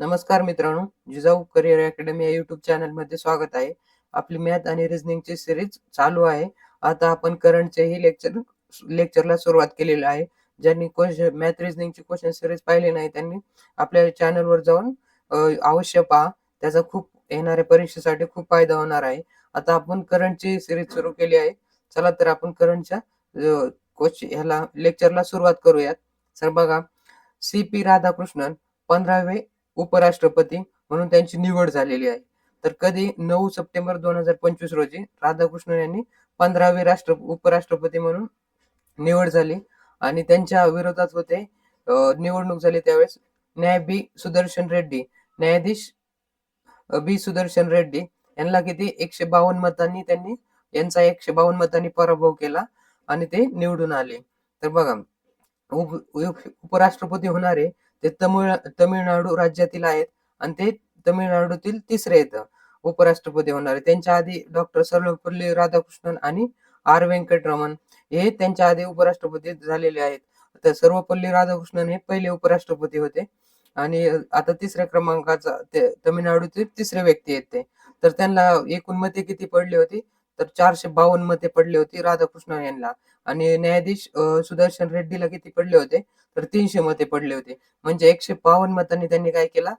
नमस्कार मित्रांनो Jijau career academy या युट्यूब चॅनलमध्ये स्वागत आहे. आपली मॅथ आणि रिझनिंगची सिरीज चालू आहे. आता आपण करंटचे ही लेक्चर लेक्चरला सुरुवात केलेली आहे. ज्यांनी क्वेश्चन मॅथ रिझनिंगची क्वेश्चन सिरीज पाहिली नाही त्यांनी आपल्या चॅनलवर जाऊन अवश्य पहा. त्याचा खूप येणाऱ्या परीक्षेसाठी खूप फायदा होणार आहे. आता आपण करंटची सिरीज सुरू केली आहे. चला तर आपण करंटच्या क्वेश्चन ह्याला लेक्चरला सुरुवात करूयात. सर बघा सी पी राधाकृष्णन पंधरावे उपराष्ट्रपती म्हणून त्यांची निवड झालेली आहे. तर कधी नऊ सप्टेंबर दोन हजार पंचवीस रोजी राधाकृष्णन यांनी पंधरावे राष्ट्र उपराष्ट्रपती म्हणून निवड झाली आणि त्यांच्या विरोधात होते. निवडणूक झाली त्यावेळेस न्याय बी सुदर्शन रेड्डी न्यायाधीश बी सुदर्शन रेड्डी यांना किती एकशे बावन्न मतांनी त्यांनी यांचा एकशे बावन्न मतांनी पराभव केला आणि ते निवडून आले. तर बघा उपराष्ट्रपती होणारे ते तमिळ तमिळनाडू राज्यातील आहेत आणि ते तमिळनाडूतील तिसरे येतं उपराष्ट्रपती होणारे त्यांच्या आधी डॉक्टर सर्वपल्ली राधाकृष्णन आणि आर व्यंकटरमण हे त्यांच्या आधी उपराष्ट्रपती झालेले आहेत. तर सर्वपल्ली राधाकृष्णन हे पहिले उपराष्ट्रपती होते. आणि आता तिसऱ्या क्रमांकाचा ते तमिळनाडूतील तिसरे व्यक्ती आहेत ते. तर त्यांना एकूण मते किती पडली होती? तर चारशे बावन्न मते पडले होते राधाकृष्णन यांना. आणि न्यायाधीश सुदर्शन रेड्डीला किती पडले होते? तर तीनशे मते पडले होते. म्हणजे एकशे बावन्न मतांनी त्यांनी काय केला?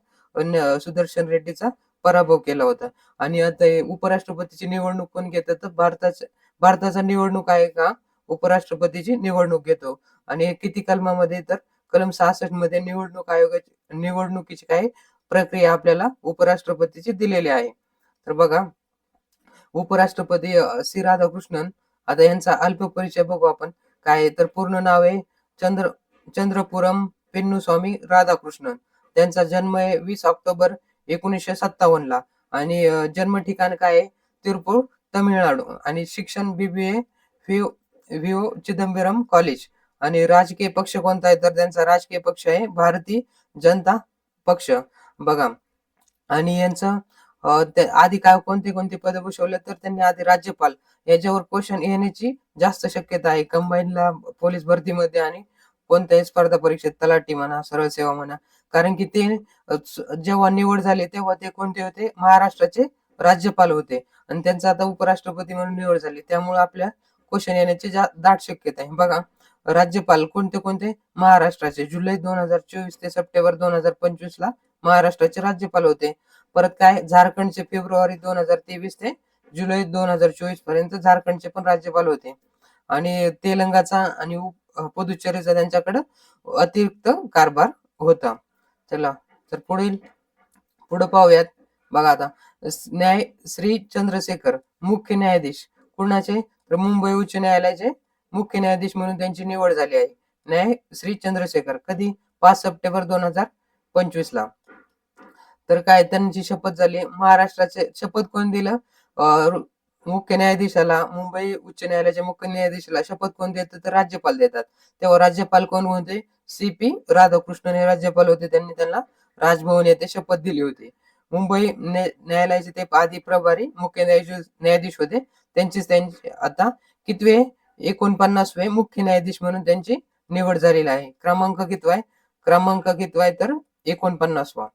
सुदर्शन रेड्डीचा पराभव केला होता. आणि आता उपराष्ट्रपतीची निवडणूक कोण घेतं? तर भारताच्या भारताचा निवडणूक आहे का? उपराष्ट्रपतीची निवडणूक घेतो. आणि किती कलमामध्ये? तर कलम सहासष्टमध्ये निवडणूक आयोगाची निवडणुकीची काही प्रक्रिया आपल्याला उपराष्ट्रपतीची दिलेली आहे. तर बघा उपराष्ट्रपती श्री सी. राधाकृष्णन. आता यांचा अल्प परिचय बघू आपण. काय तर पूर्ण नाव आहे चंद्र चंद्रपुरम पेन्नुस्वामी राधाकृष्णन. त्यांचा जन्म आहे वीस ऑक्टोबर एकोणीसशे सत्तावन्न ला. आणि जन्म ठिकाण काय आहे? तिरुपूर तमिळनाडू. आणि शिक्षण बीबीए व्हिओ चिदंबरम कॉलेज आणि राजकीय पक्ष कोणता आहे? तर त्यांचा राजकीय पक्ष आहे भारतीय जनता पक्ष. बघा. आणि यांचं आधी काय कोणते कोणते पद भूषवले तर त्यांनी आधी राज्यपाल याच्यावर क्वेश्चन येण्याची जास्त शक्यता आहे. कंबाईनला पोलीस भरतीमध्ये आणि कोणत्याही स्पर्धा परीक्षेत तलाठी म्हणा सरळ सेवा म्हणा. कारण की ते जेव्हा निवड झाली तेव्हा ते कोणते होते? महाराष्ट्राचे राज्यपाल होते. आणि त्यांचा आता उपराष्ट्रपती म्हणून निवड झाली. त्यामुळे आपल्या क्वेश्चन येण्याची जा- दाट शक्यता आहे. बघा राज्यपाल कोणते कोणते? महाराष्ट्राचे. जुलै दोन हजार चोवीस ते सप्टेंबर दोन हजार पंचवीस ला महाराष्ट्राचे राज्यपाल होते. परत काय? झारखंडचे फेब्रुवारी दोन हजार तेवीस ते जुलै दोन हजार चोवीसपर्यंत झारखंडचे पण राज्यपाल होते. आणि तेलंगाचा आणि पुदुच्चेरीचा त्यांच्याकडे अतिरिक्त कारभार होता. चला तर पुढील पुढे पाहूयात. बघा आता न्याय श्री चंद्रशेखर मुख्य न्यायाधीश. कुणाचे? तर मुंबई उच्च न्यायालयाचे मुख्य न्यायाधीश म्हणून त्यांची निवड झाली आहे. न्याय श्री चंद्रशेखर. कधी? पाच सप्टेंबर दोन हजार पंचवीस ला तर काय त्यांची शपथ झाली. महाराष्ट्राचे शपथ कोण दिलं? मुख्य न्यायाधीशाला मुंबई उच्च न्यायालयाच्या मुख्य न्यायाधीशाला शपथ कोण देतं तर राज्यपाल देतात. तेव्हा राज्यपाल कोण होते? सी पी राधाकृष्णन हे राज्यपाल होते. त्यांनी त्यांना राजभवन येथे शपथ दिली होती. मुंबई न्यायालयाचे ते आधी प्रभारी मुख्य न्यायाधीश न्यायाधीश होते. त्यांचीच त्यांची आता कितवे? एकोणपन्नासवे मुख्य न्यायाधीश म्हणून त्यांची निवड झालेली आहे. क्रमांक कितवा आहे? क्रमांक कितवा आहे तर एकोणपन्नासवा.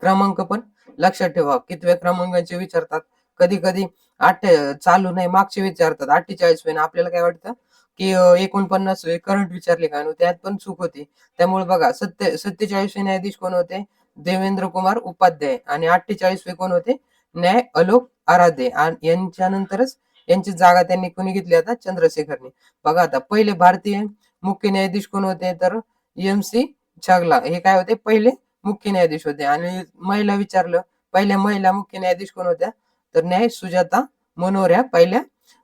क्रमांक पण लक्षात ठेवा. कितव्या क्रमांकाचे विचारतात? कधी कधी आठ चालू नाही मागचे विचारतात. अठ्ठेचाळीस वेळ आपल्याला काय वाटतं? की एकोणपन्नास करंट विचारले का? त्यात पण चूक होती. त्यामुळे बघा सत्य सत्तेचाळीसवे न्यायाधीश कोण होते? देवेंद्र कुमार उपाध्याय. आणि अठ्ठेचाळीसवे कोण होते? न्याय अलोक आराधे आणि यांच्यानंतरच यांची जागा त्यांनी कोणी घेतली? आता चंद्रशेखरने. बघा आता पहिले भारतीय मुख्य न्यायाधीश कोण होते? तर एम सी छागला. हे काय होते? पहिले मुख्य न्यायाधीश होते. आणि महिला विचारलं पहिल्या महिला मुख्य न्यायाधीश कोण होत्या? तर न्याय सुजाता मनोहर ह्या पहिल्या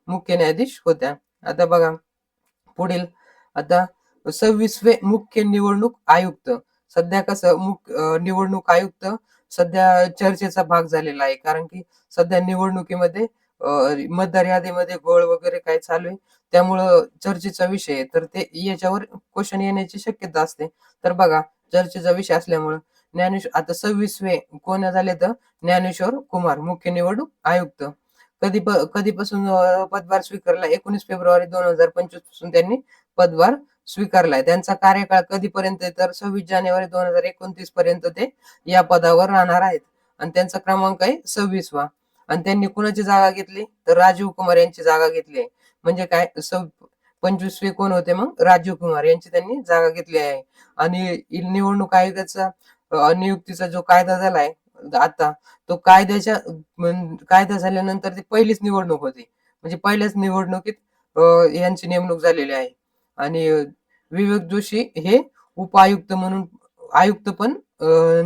मुख्य न्यायाधीश होत्या. आता बघा पुढील आता सव्वीसवे मुख्य निवडणूक आयुक्त. सध्या कसं मुख्य निवडणूक आयुक्त सध्या चर्चेचा भाग झालेला आहे. कारण की सध्या निवडणुकीमध्ये मतदार यादीमध्ये गोळ वगैरे काय चालू आहे त्यामुळं चर्चेचा विषय आहे. तर ते याच्यावर क्वेश्चन येण्याची शक्यता असते. तर बघा चर्चेचा विषय असल्यामुळं ज्ञानेश्वर आता सव्वीसवे कोण झाले तर? ज्ञानेश्वर कुमार मुख्य निवडणूक आयुक्त. कधी कधीपासून पदभार स्वीकारला? एकोणीस फेब्रुवारी दोन हजार पंचवीसपासून त्यांनी पदभार स्वीकारलाय. त्यांचा कार्यकाळ कधीपर्यंत तर सव्वीस जानेवारी दोन हजार एकोणतीस पर्यंत ते या पदावर राहणार आहेत. आणि त्यांचा क्रमांक आहे सव्वीसवा. आणि त्यांनी कुणाची जागा घेतली? तर राजीव कुमार यांची जागा घेतली आहे. म्हणजे काय? सव पंचवीसवे कोण होते मग? राजीव कुमार यांची त्यांनी जागा घेतली आहे. आणि निवडणूक आयोगाचा नियुक्तीचा जो कायदा झालाय आता तो कायद्याच्या कायदा झाल्यानंतर ती पहिलीच निवडणूक होती. म्हणजे पहिल्याच निवडणुकीत यांची नेमणूक झालेली आहे. आणि विवेक जोशी हे उपायुक्त म्हणून आयुक्त पण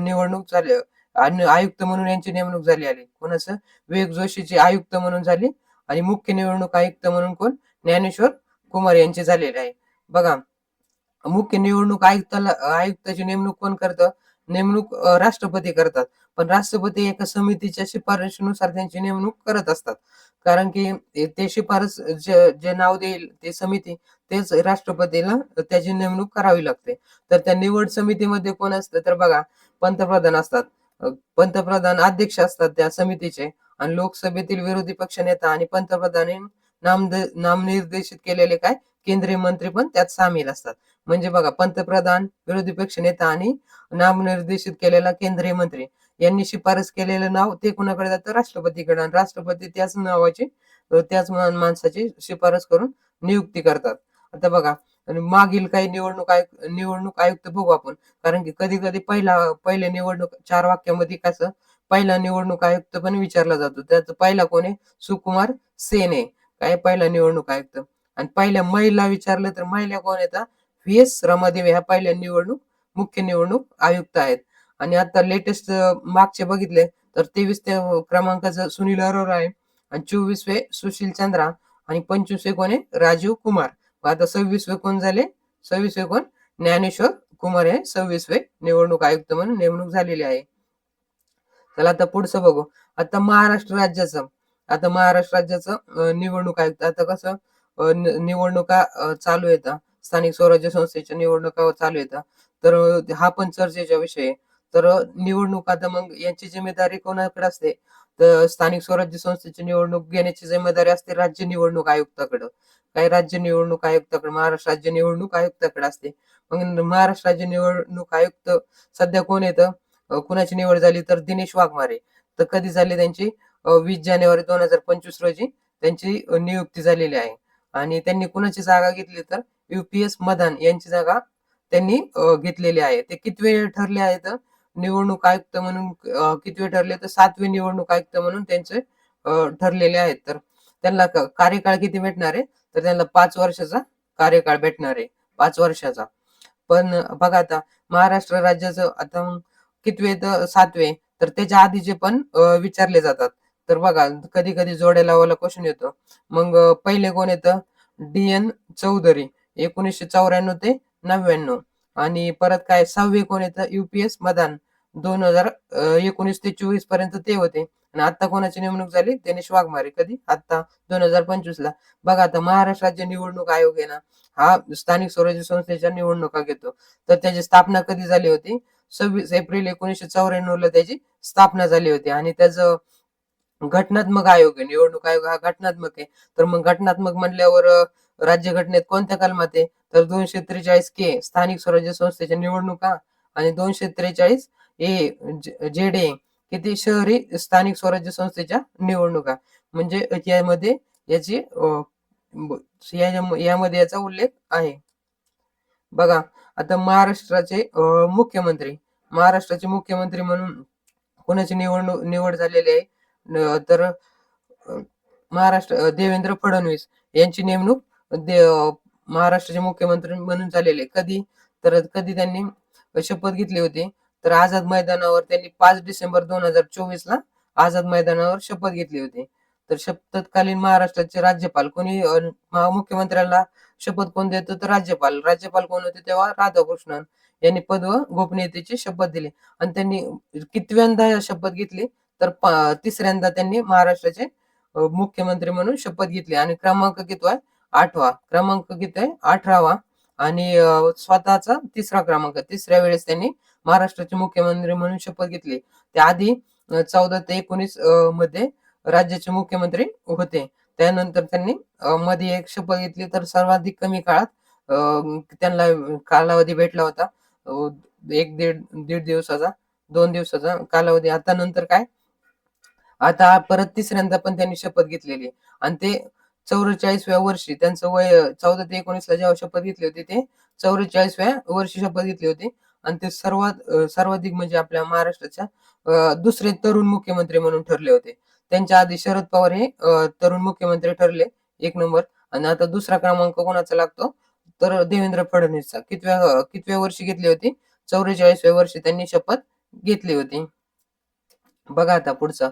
निवडणूक झाली आणि आयुक्त म्हणून यांची नेमणूक झाली आली. कोणाचं विवेक जोशीची आयुक्त म्हणून झाली आणि मुख्य निवडणूक आयुक्त म्हणून कोण? ज्ञानेश्वर कुमार यांची झालेली आहे. बघा मुख्य निवडणूक आयुक्ताला आयुक्ताची नेमणूक कोण करतं? नेमणूक राष्ट्रपती करतात. पण राष्ट्रपती एका समितीच्या शिफारशीनुसार त्यांची नेमणूक करत असतात. कारण की ते- शिफारस जे जे नाव देईल ते समिती तेच राष्ट्रपतीला त्याची नेमणूक करावी लागते. तर त्या निवड समितीमध्ये कोण असतं तर बघा पंतप्रधान असतात. पंतप्रधान अध्यक्ष असतात त्या समितीचे. आणि लोकसभेतील विरोधी पक्ष नेता आणि पंतप्रधान नाम नामनिर्देशित केलेले काय? केंद्रीय मंत्री पण त्यात सामील असतात. म्हणजे बघा पंतप्रधान विरोधी पक्ष नेता आणि नामनिर्देशित केलेला केंद्रीय मंत्री. यांनी शिफारस केलेलं नाव ते कुणाकडे जातं? राष्ट्रपतीकडे. आणि राष्ट्रपती त्याच नावाची त्याच माणसाची शिफारस करून नियुक्ती करतात. आता बघा आणि मागील काही निवडणूक आयुक्त निवडणूक आयुक्त बघू आपण. कारण की कधी कधी पहिला पहिले निवडणूक चार वाक्यामध्ये कसं पहिला निवडणूक आयुक्त पण विचारला जातो. त्यात पहिला कोण आहे? सुकुमार सेन आहे. काय पहिला निवडणूक आयुक्त? आणि पहिल्या महिला विचारलं तर महिला कोण येतात व्ही एस रमादेवी ह्या पहिल्या निवडणूक मुख्य निवडणूक आयुक्त आहेत. आणि आता लेटेस्ट मागचे बघितले तर तेवीस ते क्रमांकाचं सुनील अरोरा आहे आणि चोवीसवे सुशील चंद्रा आणि पंचवीसवे कोण आहे? राजीव कुमार. आता सव्वीसवे कोण झाले? सव्वीसवे कोण? ज्ञानेश्वर कुमार हे सव्वीसवे निवडणूक आयुक्त म्हणून नेमणूक झालेली आहे. चला आता पुढचं बघू. आता महाराष्ट्र राज्याचं आता महाराष्ट्र राज्याचं निवडणूक आयुक्त. आता कसं? निवडणुका चालू येतात स्थानिक स्वराज्य संस्थेच्या निवडणुका चालू येतात तर हा पण चर्चेचा विषय आहे. तर निवडणुका निवडणूक आता मग यांची जिम्मेदारी कोणाकडे असते? तर स्थानिक स्वराज्य संस्थेची निवडणूक घेण्याची जिम्मेदारी असते राज्य निवडणूक आयुक्ताकडे. काही राज्य निवडणूक आयुक्ताकडे? महाराष्ट्र राज्य निवडणूक आयुक्ताकडे असते. मग महाराष्ट्र राज्य निवडणूक आयुक्त सध्या कोण येतं कुणाची निवड झाली तर दिनेश वाघमारे. तर कधी झाली त्यांची? वीस जानेवारी दोन हजार पंचवीस रोजी त्यांची नियुक्ती झालेली आहे. आणि त्यांनी कुणाची जागा घेतली तर युपीएस मदान यांची जागा त्यांनी घेतलेली आहे. ते किती वेळ ठरले आहेत? निवडणूक आयुक्त म्हणून कितवे किती वेळ ठरले तर सातवे निवडणूक आयुक्त म्हणून त्यांचे ठरलेले आहेत. तर त्यांना कार्यकाळ किती भेटणार आहे? तर त्यांना पाच वर्षाचा कार्यकाळ भेटणार आहे. पाच वर्षाचा. पण बघा आता महाराष्ट्र राज्याचं आता कितवे तर सातवे. तर त्याच्या आधीचे पण विचारले जातात. तर बघा कधी कधी जोड्या लावायला क्वेश्चन येतो. मग पहिले कोण येतं? डी एन चौधरी एकोणीसशे चौऱ्याण्णव ते नव्याण्णव. आणि परत काय सहावे कोण येतं? युपीएस मदान. दोन हजार एकोणीस ते चोवीसपर्यंत ते होते. आणि आता कोणाची नेमणूक झाली? दिनेश वाघमारे. कधी? आता दोन हजार पंचवीस ला. बघा आता महाराष्ट्र राज्य निवडणूक आयोग आहे ना हा स्थानिक स्वराज्य संस्थेच्या निवडणुका घेतो. तर त्याची स्थापना कधी झाली होती? सव्वीस एप्रिल एकोणीसशे चौऱ्याण्णव ला त्याची स्थापना झाली होती. आणि त्याचं घटनात्मक आयोग आहे निवडणूक आयोग हा घटनात्मक आहे. तर मग घटनात्मक म्हणल्यावर राज्य घटनेत कोणत्या कलमात आहे? तर दोनशे त्रेचाळीस के स्थानिक स्वराज्य संस्थेच्या निवडणुका आणि दोनशे त्रेचाळीस ए जेडे किती शहरी स्थानिक स्वराज्य संस्थेच्या निवडणुका म्हणजे यामध्ये याची यामध्ये याचा उल्लेख आहे. बघा आता महाराष्ट्राचे मुख्यमंत्री महाराष्ट्राचे मुख्यमंत्री म्हणून कोणाची निवडणूक निवड झालेली आहे? तर महाराष्ट्र देवेंद्र फडणवीस यांची नेमणूक दे महाराष्ट्राचे मुख्यमंत्री म्हणून झालेले कधी? तर कधी त्यांनी शपथ घेतली होती. तर आझाद मैदानावर त्यांनी पाच डिसेंबर दोन हजार चोवीस ला आझाद मैदानावर शपथ घेतली होती. तर शप- तत्कालीन महाराष्ट्राचे राज्यपाल कोणी? महा- मुख्यमंत्र्याला शपथ कोण देतो तर राज्यपाल. राज्यपाल कोण होते? तेव्हा राधाकृष्णन यांनी पद व गोपनीयतेची शपथ दिली. आणि त्यांनी कितव्यांदा शपथ घेतली? तर तिसऱ्यांदा त्यांनी महाराष्ट्राचे मुख्यमंत्री म्हणून शपथ घेतली. आणि क्रमांक किती आहे आठवा. क्रमांक किती आहे अठरावा. आणि स्वतःचा तिसरा क्रमांक. तिसऱ्या वेळेस त्यांनी महाराष्ट्राचे मुख्यमंत्री म्हणून शपथ घेतली. त्याआधी चौदा ते एकोणीसमध्ये राज्याचे मुख्यमंत्री होते. त्यानंतर त्यांनी मध्ये एक शपथ घेतली. तर सर्वाधिक कमी काळात अं, त्यांना कालावधी भेटला होता. एक दीड दीड दिवसाचा दोन दिवसाचा कालावधी. आता नंतर काय? आता परत तिसऱ्यांदा पण त्यांनी शपथ घेतलेली आणि ते चौवेचाळीसव्या वर्षी त्यांचं वय चौदा ते एकोणीसला जेव्हा शपथ घेतली होती ते चौवेचाळीसव्या वर्षी शपथ घेतली होती. आणि ते सर्वात सर्वाधिक म्हणजे आपल्या महाराष्ट्राच्या दुसरे तरुण मुख्यमंत्री म्हणून ठरले होते. त्यांच्या आधी शरद पवार हे तरुण मुख्यमंत्री ठरले एक नंबर. आणि आता दुसरा क्रमांक कोणाचा लागतो? तर देवेंद्र फडणवीसचा. कितव्या कितव्या वर्षी घेतली होती? चौवेचाळीसव्या वर्षी त्यांनी शपथ घेतली होती. बघा आता पुढचा.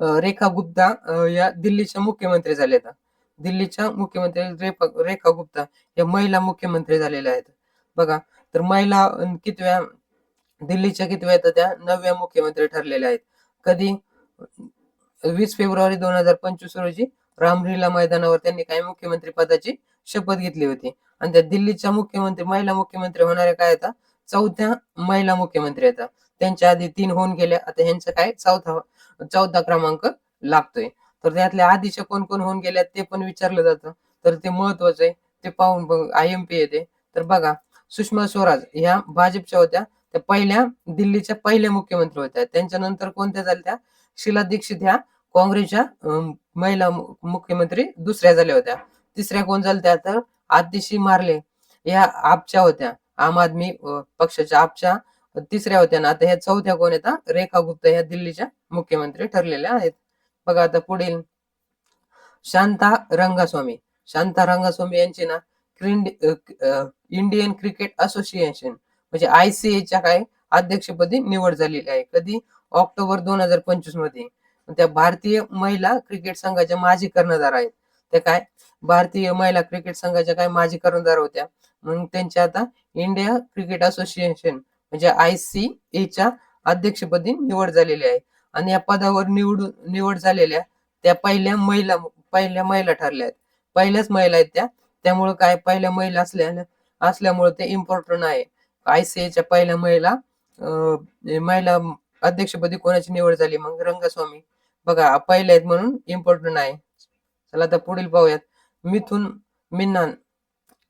रेखा गुप्ता या दिल्लीच्या मुख्यमंत्री झाल्या आहेत दिल्लीच्या मुख्यमंत्री रेखा रेखा गुप्ता या महिला मुख्यमंत्री झालेल्या आहेत. बघा तर महिला कितव्या दिल्लीच्या कितव्या तर त्या नवव्या मुख्यमंत्री ठरलेल्या आहेत. कधी? वीस फेब्रुवारी दोन हजार पंचवीस रोजी रामलीला मैदानावर त्यांनी काही मुख्यमंत्री पदाची शपथ घेतली होती. आणि त्या दिल्लीच्या मुख्यमंत्री महिला मुख्यमंत्री होणाऱ्या काय आता चौथ्या महिला मुख्यमंत्री येतात त्यांच्या आधी तीन होऊन गेल्या. आता यांचं काय? चौथा चौदा क्रमांक लागतोय. तर त्यातल्या आधीच्या कोण कोण होऊन गेल्या ते पण विचारलं जातं. तर ते महत्वाचं आहे. ते पाहून बघ आय एम पी येते. तर बघा सुषमा स्वराज ह्या भाजपच्या होत्या. त्या पहिल्या दिल्लीच्या पहिल्या मुख्यमंत्री होत्या. त्यांच्यानंतर कोणत्या झाल्या त्या? दीक्षित ह्या काँग्रेसच्या महिला मुख्यमंत्री दुसऱ्या झाल्या होत्या. तिसऱ्या कोण झाल्या तर आतिशी मारले या आपच्या होत्या. आम आदमी पक्षाच्या आपच्या तिसऱ्या होत्या. ना आता ह्या चौथ्या कोण येतात रेखा गुप्ता ह्या दिल्लीच्या मुख्यमंत्री ठरलेल्या आहेत. बघा आता पुढील. शांता रंगास्वामी. शांता रंगास्वामी यांची ना इंडियन क्रिकेट असोसिएशन म्हणजे आयसीएच्या काय अध्यक्षपदी निवड झालेली आहे. कधी? ऑक्टोबर दोन हजार पंचवीसमध्ये. त्या भारतीय महिला क्रिकेट संघाच्या माजी कर्णधार आहेत. त्या काय? भारतीय महिला क्रिकेट संघाच्या काय माजी कर्णधार होत्या. म्हणून त्यांच्या आता इंडिया क्रिकेट असोसिएशन म्हणजे आय सी एच्या अध्यक्षपदी निवड झालेली आहे. आणि या पदावर निवडून निवड झालेल्या त्या पहिल्या महिला पहिल्या महिला ठरल्या आहेत. पहिल्याच महिला आहेत त्या. त्यामुळे काय? पहिल्या महिला असल्या असल्यामुळे ते इम्पॉर्टंट आहे. आयसीएच्या पहिल्या महिला अं, महिला अध्यक्षपदी कोणाची निवड झाली? मग रंगस्वामी. बघा पहिल्या आहेत म्हणून इम्पॉर्टंट आहे. चला आता पुढील पाहूयात. मिथुन मिन्नान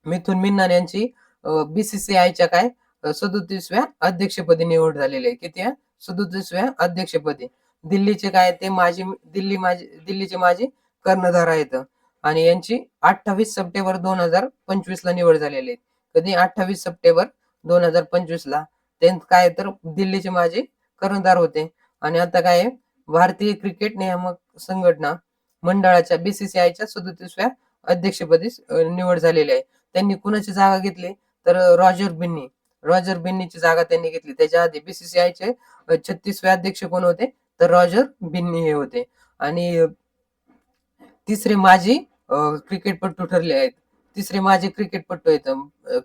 मिथुन मिन्नान यांची बीसीसीआयच्या काय? सदोतीसव्या अध्यक्षपदी निवड झालेली आहे. किती आहे? सदोतीसव्या अध्यक्षपदी. दिल्लीचे काय ते माजी दिल्ली माजी दिल्लीचे माजी कर्णधार आहेत. आणि यांची अठ्ठावीस सप्टेंबर दोन हजार पंचवीस ला निवड झालेली आहे. कधी अठ्ठावीस सप्टेंबर दोन हजार पंचवीस ला ते काय तर दिल्लीचे माजी कर्णधार होते. आणि आता काय आहे, भारतीय क्रिकेट नियामक संघटना मंडळाच्या बीसीसीआयच्या सदोतीसव्या अध्यक्षपदी निवड झालेली आहे. त्यांनी कुणाची जागा घेतली? तर रॉजर बिन्नी. रॉजर बिन्नीची जागा त्यांनी घेतली. त्याच्या आधी बीसीसीआयचे छत्तीसवे अध्यक्ष कोण होते? तर रॉजर बिन्नी हे होते. आणि तिसरे माजी क्रिकेटपटू ठरले आहेत. तिसरे माजी क्रिकेटपटू आहेत.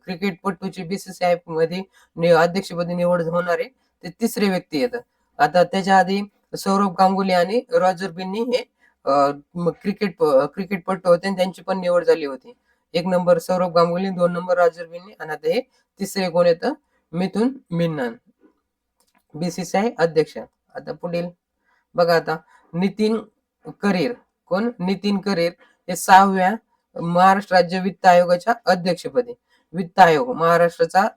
क्रिकेटपटूची बीसीसीआयमध्ये अध्यक्षपदी निवड होणारे ते तिसरे व्यक्ती आहेत. आता त्याच्या आधी सौरभ गांगुली आणि रॉजर बिन्नी हे क्रिकेट क्रिकेटपटू होते आणि त्यांची पण निवड झाली होती. एक नंबर सौरभ गांगुली दोन नंबर रॉजर बिन्नी आणि आता हे तिसरे कोण येतं? मिथुन मिन्नन बीसीसीआय अध्यक्ष. आता पुढील. बघा आता. नितीन करीर. कोण? नितीन करीर हे सहाव्या महाराष्ट्र राज्य वित्त आयोगाच्या अध्यक्षपदी. वित्त आयोग. महाराष्ट्राचा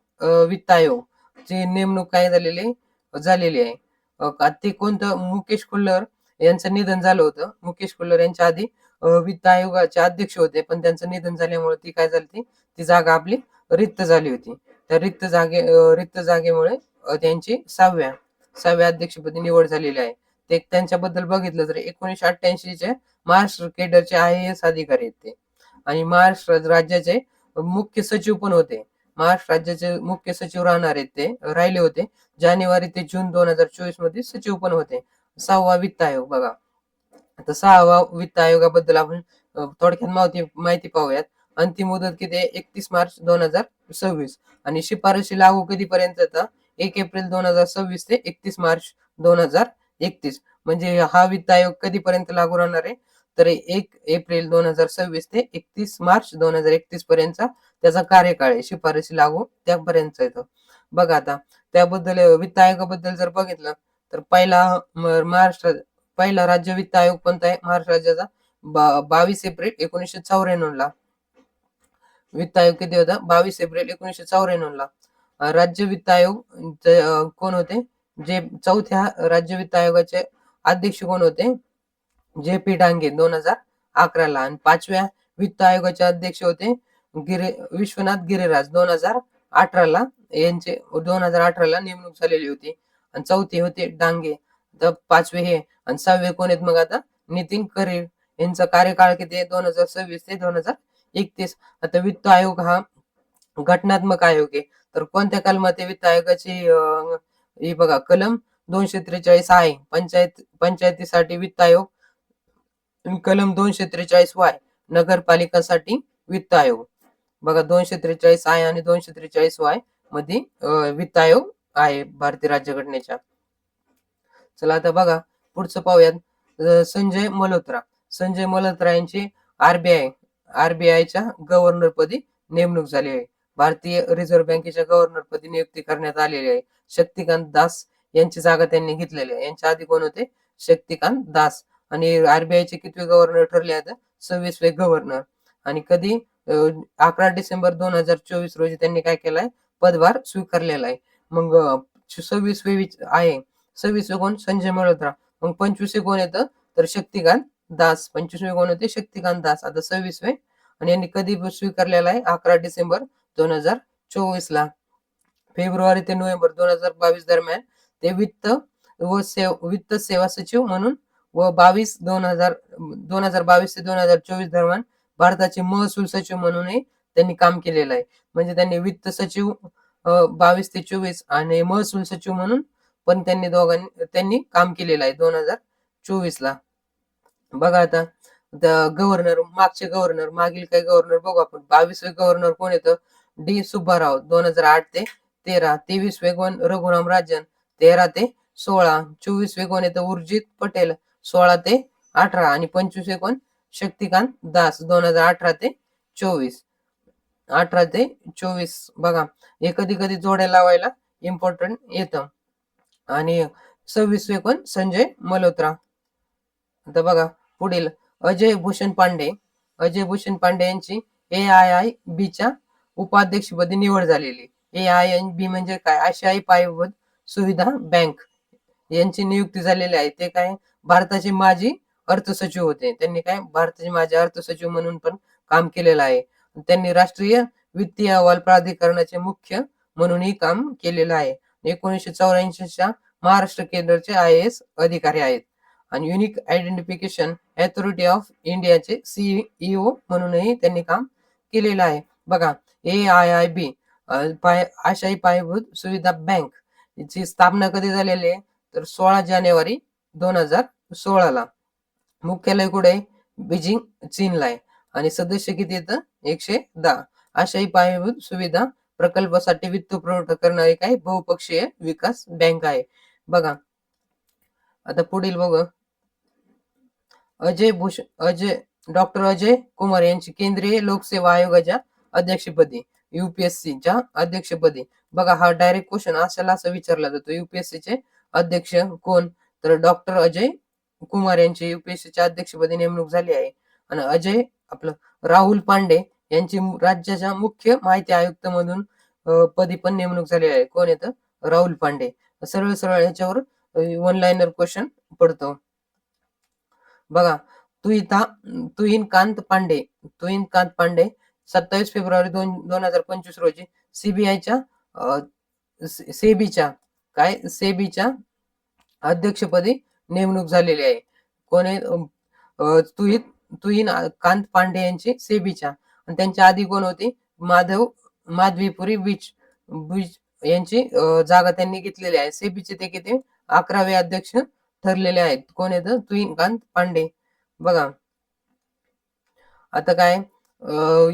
वित्त आयोग. ची नेमणूक काय झालेली? झालेली आहे. का- ते कोणतं? मुकेश कुल्लर यांचं निधन झालं होतं. मुकेश कुल्लर यांच्या आधी वित्त आयोगाचे अध्यक्ष होते. पण त्यांचं निधन झाल्यामुळे ती काय झाली ती जागा आपली रिक्त झाली होती. त्या रिक्त जागे रिक्त जागेमुळे त्यांची सहाव्या सहाव्या अध्यक्षपदी निवड झालेली आहे. ते त्यांच्याबद्दल बघितलं तर एकोणीशे अठ्ठ्याऐंशीचे महाराष्ट्र केडरचे आय एस अधिकारी आहेत ते. आणि महाराष्ट्र राज्याचे मुख्य सचिव पण होते. महाराष्ट्र राज्याचे मुख्य सचिव राहणार आहेत ते राहिले होते. जानेवारी ते जून दोन हजार चोवीसमध्ये सचिव पण होते. सहावा वित्त आयोग बघा. आता सहावा वित्त आयोगाबद्दल आपण थोडक्यात माहिती माहिती पाहूयात. अंतिम मुदत किती आहे? एकतीस मार्च दोन हजार सव्वीस. आणि शिफारशी लागू कधीपर्यंत येतं? एक एप्रिल दोन हजार सव्वीस ते एकतीस मार्च दोन हजार एकतीस. म्हणजे हा वित्त आयोग कधीपर्यंत लागू राहणार आहे? तर एक एप्रिल दोन हजार सव्वीस ते एकतीस मार्च दोन हजार एकतीस पर्यंतचा त्याचा कार्यकाळ आहे. शिफारशी लागू त्यापर्यंत येतो. बघा आता त्याबद्दल वित्त आयोगाबद्दल जर बघितलं तर पहिला महाराष्ट्र पहिला राज्य वित्त आयोग कोणता आहे? महाराष्ट्र राज्याचा बा- बावीस एप्रिल एकोणीसशे चौऱ्याण्णव ला वित्त आयोग किती होता? बावीस एप्रिल एकोणीसशे चौऱ्याण्णव ला. राज्य वित्त आयोग कोण होते? जे चौथ्या राज्य वित्त आयोगाचे अध्यक्ष कोण होते? जे पी डांगे दोन हजार अकरा ला. आणि पाचव्या वित्त आयोगाचे अध्यक्ष होते गिरे विश्वनाथ गिरिराज दोन हजार अठरा ला. यांचे दोन हजार अठरा ला नेमणूक झालेली होती. आणि चौथे होते डांगे. तर पाचवे हे. आणि सहावे कोण आहेत मग आता? नितीन करीर. यांचा कार्यकाळ किती आहे? दोन हजार सव्वीस ते दोन हजार एकतीस. आता वित्त आयोग हा घटनात्मक आयोग आहे. तर कोणत्या कलमात वित्त आयोगाची बघा कलम दोनशे त्रेचाळीस आहे. पंचायत पंचायतीसाठी वित्त आयोग कलम दोनशे त्रेचाळीस वाय नगरपालिकासाठी वित्त आयोग. बघा दोनशे त्रेचाळीस आहे आणि दोनशे त्रेचाळीस वायमध्ये वित्त आयोग आहे भारतीय राज्यघटनेच्या चला आता बघा पुढचं पाहूयात. संजय मल्होत्रा. संजय मल्होत्रा यांची आरबीआय आरबीआयच्या गव्हर्नरपदी नेमणूक झाली आहे. भारतीय रिझर्व्ह बँकेच्या गव्हर्नरपदी नियुक्ती करण्यात आलेली आहे. शक्तिकांत दास यांची जागा त्यांनी घेतलेली आहे. यांच्या आधी कोण होते? शक्तिकांत दास. आणि आरबीआयचे कितवे गव्हर्नर ठरले आहेत? सव्वीसवे गव्हर्नर आणि कधी? अकरा डिसेंबर दोन हजार चोवीस रोजी त्यांनी काय केलाय पदभार स्वीकारलेला आहे. मग सव्वीसवे आहे. सव्वीसवे कोण? संजय मल्होत्रा. मग पंचवीसवे कोण येतं? तर शक्तिकांत दास पंचवीसवे कोण होते शक्तिकांत दास. आता सव्वीसवे. आणि यांनी कधी स्वीकारलेला आहे? अकरा डिसेंबर दोन हजार चोवीस ला फेब्रुवारी ते नोव्हेंबर दोन हजार बावीस दरम्यान ते वित्त व सेव वित्त सेवा सचिव म्हणून व बावीस दोन हजार दोन हजार बावीस ते दोन हजार चोवीस दरम्यान भारताचे महसूल सचिव म्हणूनही त्यांनी काम केलेलं आहे. म्हणजे त्यांनी वित्त सचिव बावीस ते चोवीस आणि महसूल सचिव म्हणून पण त्यांनी दोघांनी त्यांनी काम केलेलं आहे दोन हजार चोवीस ला बघा आता गव्हर्नर मागचे गव्हर्नर मागील काही गव्हर्नर बघू आपण. बावीसवे गव्हर्नर कोण येतं? डी सुब्बाराव दोन हजार आठ ते तेरा. तेवीसवे कोण? रघुराम राजन. तेरा ते सोळा. चोवीसवे कोण येतं? उर्जित पटेल. सोळा ते अठरा. आणि पंचवीसवे कोण? शक्तिकांत दास. दोन हजार अठरा ते चोवीस. अठरा ते चोवीस. बघा हे कधी कधी जोड्या लावायला इम्पॉर्टंट येतं. आणि सव्वीसवे कोण? संजय मल्होत्रा. आता बघा पुढील अजय भूषण पांडे. अजय भूषण पांडे यांची ए आय आय बीच्या उपाध्यक्षपदी निवड झालेली. ए आय एन बी म्हणजे काय? आशियाई पायाभूत सुविधा बँक यांची नियुक्ती झालेली आहे. ते काय? भारताचे माजी अर्थ सचिव होते. त्यांनी काय? भारताचे माजी अर्थ सचिव म्हणून पण काम केलेलं आहे. त्यांनी राष्ट्रीय वित्तीय अहवाल प्राधिकरणाचे मुख्य म्हणूनही काम केलेलं आहे. एकोणीसशे चौऱ्याऐंशीच्या महाराष्ट्र केंद्राचे आय एस अधिकारी आहेत. आणि युनिक आयडेंटिफिकेशन अथॉरिटी ऑफ इंडियाचे सीईओ म्हणूनही त्यांनी काम केलेलं आहे. बघा ए आय आय बी पाय आशाई पायाभूत सुविधा बँक ची स्थापना कधी झालेली आहे? तर सोळा जानेवारी दोन हजार सोळाला. मुख्यालय कुठे बीजिंग चीनला आहे. आणि सदस्य किती येतं एकशे दहा. आशाई पायाभूत सुविधा प्रकल्पासाठी वित्त पुरवठा करणारी काय बहुपक्षीय विकास बँक आहे. बघा आता पुढील बघ. अजय भूषण अजय डॉक्टर अजय कुमार यांची केंद्रीय लोकसेवा आयोगाच्या अध्यक्षपदी युपीएससीच्या अध्यक्षपदी. बघा हा डायरेक्ट क्वेश्चन अशाला असं विचारला जातो. युपीएससीचे अध्यक्ष कोण? तर डॉक्टर अजय कुमार यांची युपीएससीच्या अध्यक्षपदी नेमणूक झाली आहे. आणि अजय आपलं राहुल पांडे यांची राज्याच्या मुख्य माहिती आयुक्त म्हणून पदी पण नेमणूक झाली आहे. कोण येतं राहुल पांडे. सरळ सरळ याच्यावर वन लाईनर क्वेश्चन पडतो. बघा तुहिता तुहीन कांत पांडे तुहिन कांत पांडे सत्तावीस फेब्रुवारी दोन दोन हजार पंचवीस रोजी सीबीआयच्या सेबीच्या काय? सेबीच्या अध्यक्षपदी नेमणूक झालेली आहे. कोणी तुहित तुहीन कांत पांडे यांची सेबीच्या. आणि त्यांच्या आधी कोण होती? माधव माधवीपुरी बीच बीच यांची जागा त्यांनी घेतलेली आहे. सेबीचे ते किती? अकरावे अध्यक्ष ठरलेले आहेत. कोण येतं तुहिनकांत पांडे. बघा. आता काय?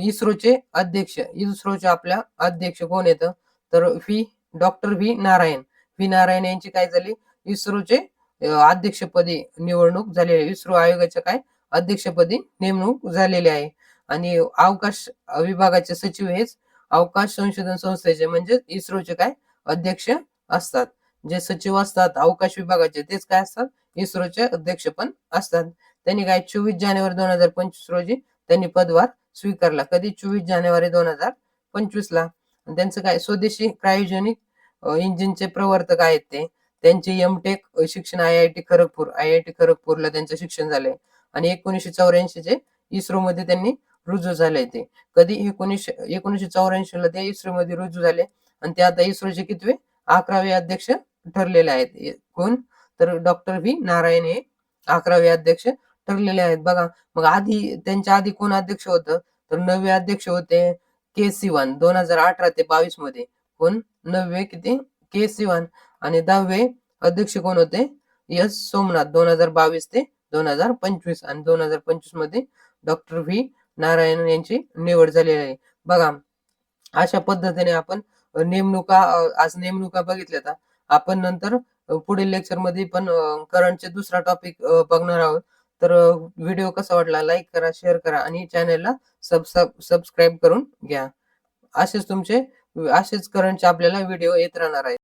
इस्रोचे अध्यक्ष इस्रोचे आपल्या अध्यक्ष कोण येतं तर V doctor V Narayan. V Narayan यांची काय झाली? इस्रोचे अध्यक्षपदी निवडणूक झालेली इस्रो आयोगाच्या काय? अध्यक्षपदी नेमणूक झालेली आहे. आणि अवकाश विभागाचे सचिव हेच अवकाश संशोधन संस्थेचे म्हणजे इस्रोचे काय? अध्यक्ष असतात. जे सचिव असतात अवकाश विभागाचे तेच काय असतात? इस्रोचे अध्यक्ष पण असतात. त्यांनी काय चोवीस जानेवारी दोन हजार पंचवीस रोजी त्यांनी पदभार स्वीकारला. कधी? चोवीस जानेवारी दोन हजार पंचवीस ला आणि त्यांचं काय? स्वदेशी क्रायोजेनिक इंजिनचे प्रवर्तक आहेत ते. त्यांचे एमटेक शिक्षण I I T Kharagpur. I I T खरगपूरला त्यांचं शिक्षण झालंय. आणि एकोणीसशे चौऱ्याऐंशी चे इस्रो मध्ये त्यांनी रुजू झाले ते. कधी? एकोणीसशे एकोणीसशे चौऱ्याऐंशी ला ते इस्रो मध्ये रुजू झाले. आणि ते आता इस्रोचे कितवे? अकरावे अध्यक्ष ठरलेले आहेत. कोण? तर डॉक्टर व्ही. नारायण हे अकरावे अध्यक्ष ठरलेले आहेत. बघा मग आधी त्यांच्या आधी कोण अध्यक्ष होतं? तर नववे अध्यक्ष होते के सिवान दोन हजार अठरा ते बावीसमध्ये. कोण? नववे किती? के सिवान. आणि दहावे अध्यक्ष कोण होते? एस. सोमनाथ दोन हजार बावीस ते दोन हजार पंचवीस. आणि दोन हजार पंचवीसमध्ये डॉक्टर व्ही. नारायण यांची निवड झालेली आहे. बघा अशा पद्धतीने आपण नेमणुका आज नेमणुका बघितल्या आपण नंतर पुढील लेक्चरमध्ये पण करंटचे दुसरा टॉपिक बघणार आहोत. तर व्हिडिओ कसा वाटला लाईक करा शेअर करा आणि चॅनलला सबस्क्राईब करून घ्या. असेच तुमचे असेच करंटचे आपल्याला व्हिडिओ येत राहणार आहेत.